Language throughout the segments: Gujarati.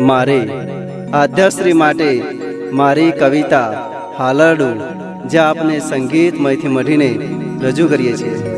મારે આદ્યાશ્રી માટે મારી કવિતા હાલરડું જે આપને સંગીતમયથી મઢીને રજૂ કરીએ છીએ.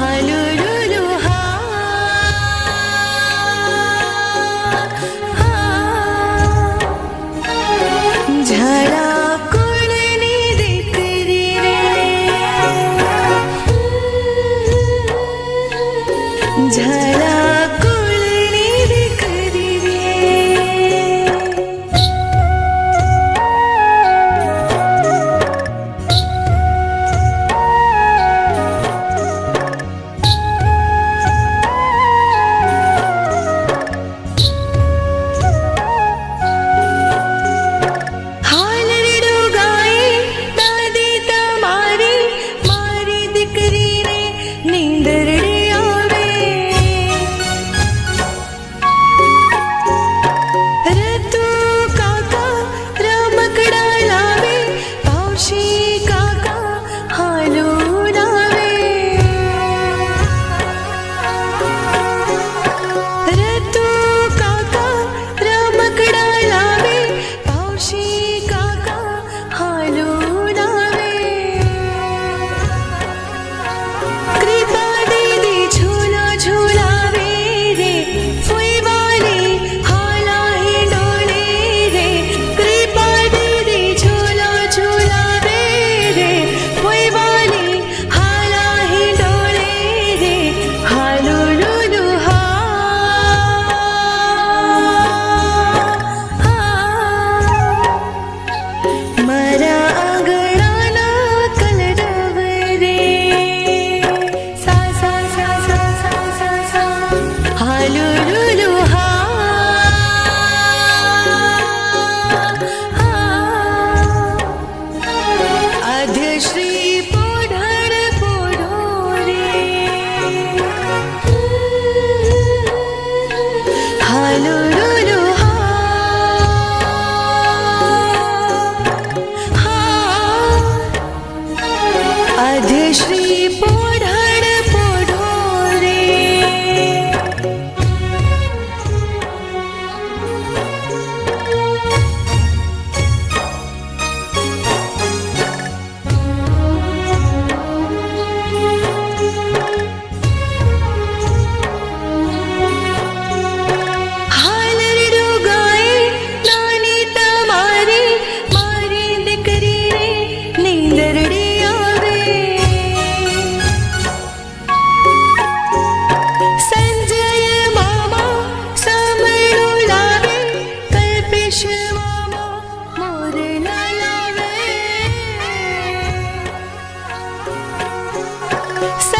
Alo. Halülü Salut